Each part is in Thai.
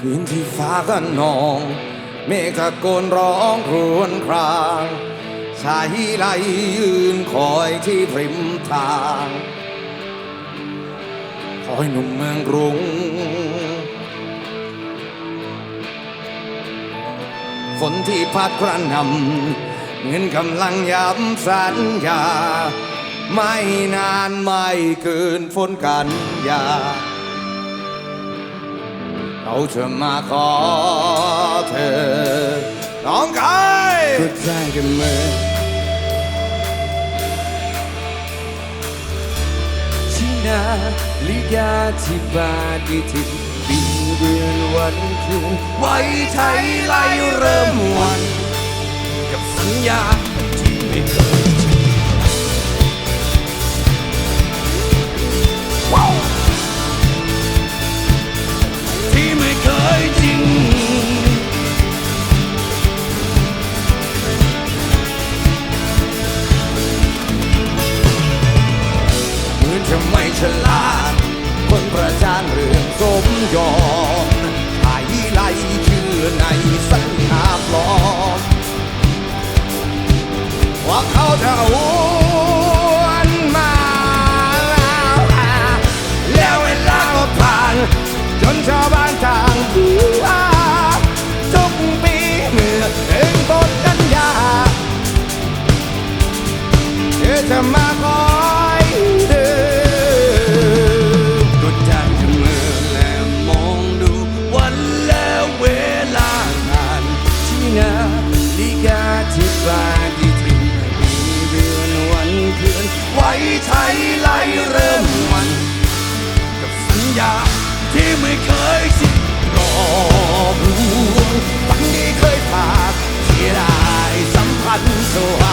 พื้นที่ฟ้ากันนอง เมฆกโกนร้องครวนครางชายไหลยืนคอยที่ริมทาง คอยหนุ่มเมืองรุง ฝนที่พัดกระหน่ำเงินกำลังย้ำสัญญา ไม่นานไม่เกินฝนกันยา เราจะมาขอเธอน้องกายก็ได้กันไหมที่นาลิกาที่บาดีทินปีเดือนวันคืนไว้ไทยไล่เริ่มวัน กับสัญญา Look. so high.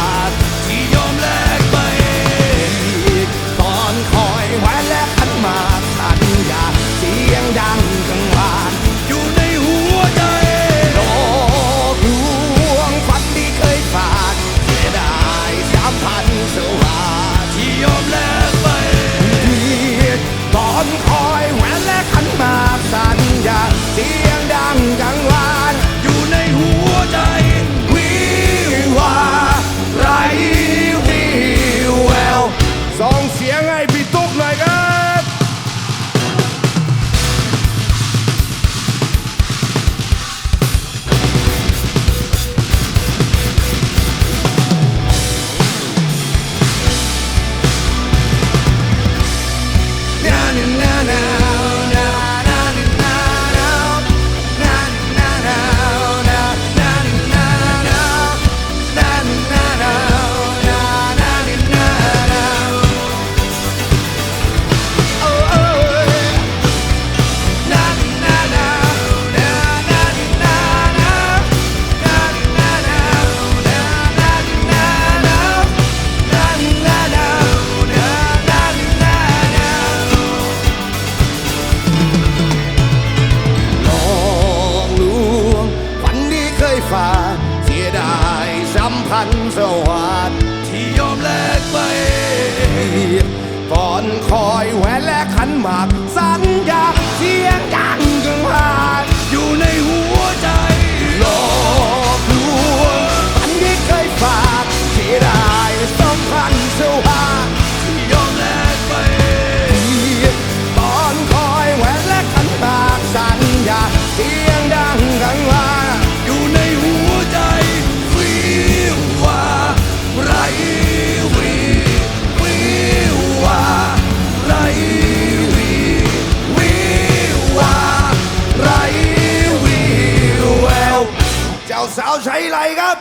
นสวัสดิ์ที่ยอมแลกไปก่อนคอยแหวนและขันหมากสัญญาเทีย สาวใช้ไรครับ